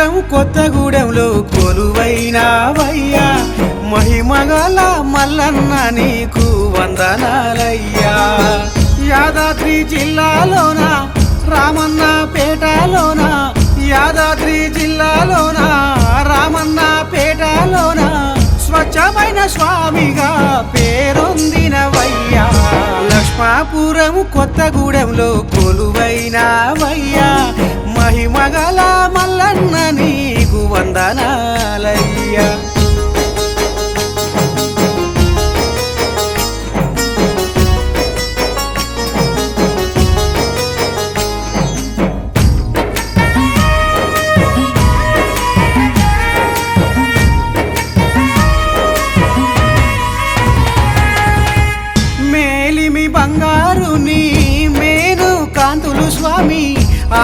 లక్ష్మాపురం కొత్తగూడెంలో కొలువైనావయ్యా. మహిమగల మల్లన్న నీకు వందనాలయ్యా. యాదాద్రి జిల్లాలోన రామన్న పేటలోన? యాదాద్రి జిల్లాలోన రామన్న పేటలోన? స్వచ్ఛమైన స్వామిగా పురము కొత్తగూడెంలో కొలువైనావయ్యా. మహిమగల మల్లన్న నీకు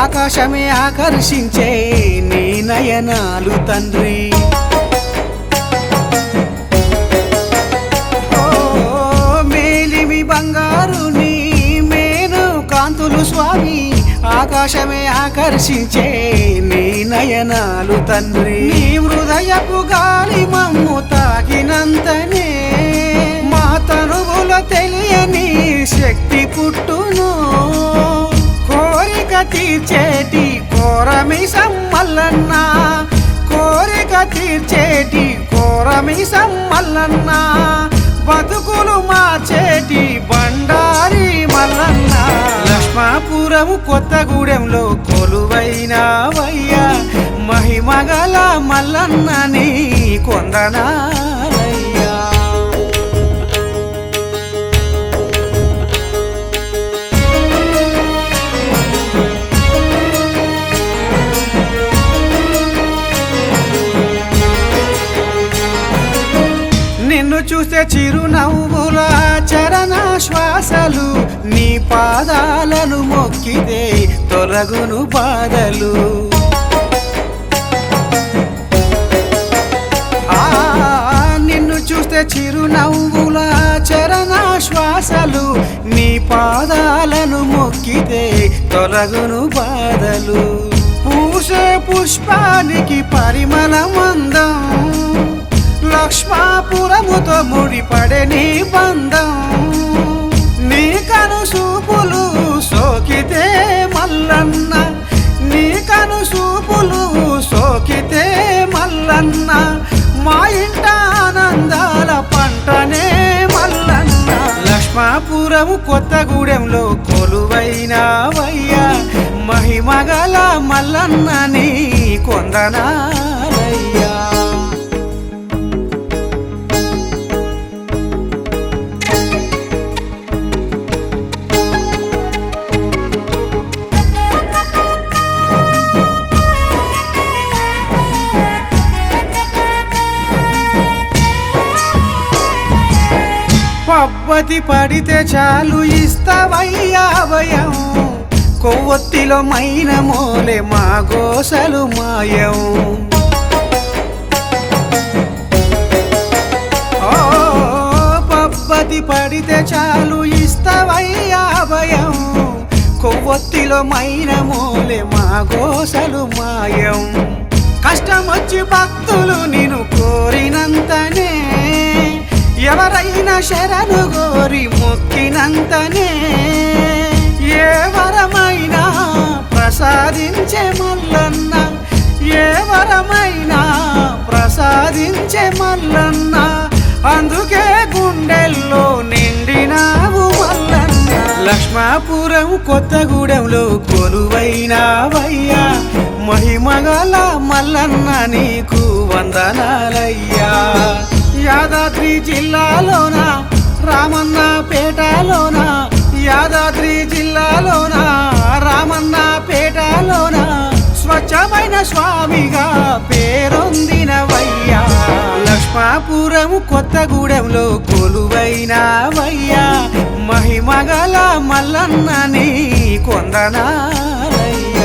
ఆకాశమే ఆకర్షించే నీ నయనాలు తండ్రి. ఓ మేలిమి బంగారు నీ మేను కాంతులు స్వామి. ఆకాశమే ఆకర్షించే నీ నయనాలు తండ్రి. నీ హృదయపు గాలి మమ్ము తాకినంతనే మా తనువుల తెలియని శక్తి పుట్టు తీర్చేటి కోరమి సమ్మల్లన్న కోరిక తీర్చేటి కోరమి సమ్మల్లన్న బతుకులు మార్చేటి బండారి మల్లన్న. లక్ష్మాపురం కొత్తగూడెంలో కొలువైనావయ్యా. మహిమగల మల్లన్నని కొందనా నిన్ను చూస్తే చిరునవ్వుల చరణ శ్వాసలు నీ పాదాలను మొక్కితే తొలగును బాధలు. నిన్ను చూస్తే చిరునవ్వుల చరణ శ్వాసలు నీ పాదాలను మొక్కితే తొలగును బాధలు. పూసే పుష్పానికి పరిమళమందం. లక్ష్మాపురముతో ముడిపడే నీ బంధం. నీ కనుసూపులు సోకితే మల్లన్న. నీ కనుసూపులు సోకితే మల్లన్న. మా ఇంట ఆనందాల పంటనే మల్లన్న. లక్ష్మాపురము కొత్తగూడెంలో కొలువైనావయ్యా. మహిమగల మల్లన్న నీ కొందనాలయ్యా. పబ్బతి పడితే చాలు ఇస్తావయ్యావయం కొవ్వొత్తిలో మైన మోలే మా గోసలు మాయం. ఓ పబ్బతి పడితే చాలు ఇస్తావయ్యావయం కొవ్వొత్తిలో మైన మోలే మా గోసలు మాయం. కష్టమొచ్చి భక్తులు నేను కోరినంతనే ఎవరైనా శరణు గోరి మొక్కినంతనే ఏ వరమైనా ప్రసాదించే మల్లన్న ఏ వరమైనా ప్రసాదించే మల్లన్న అందుకే గుండెల్లో నిండినావు మల్లన్న. లక్ష్మాపురం కొత్తగూడెంలో కొలువైనావయ్యా మహిమగల మల్లన్న నీకు వందనాలయ్యా. జిల్లాలోన? రామన్న పేటలోన? యాదాద్రి జిల్లాలోన? రామన్న పేటలోన? స్వచ్ఛమైన స్వామిగా పేరొందినవయ్యా. లక్ష్మాపురం కొత్తగూడెంలో కొలువైనావయ్యా. మహిమగల మల్లన్నని నీ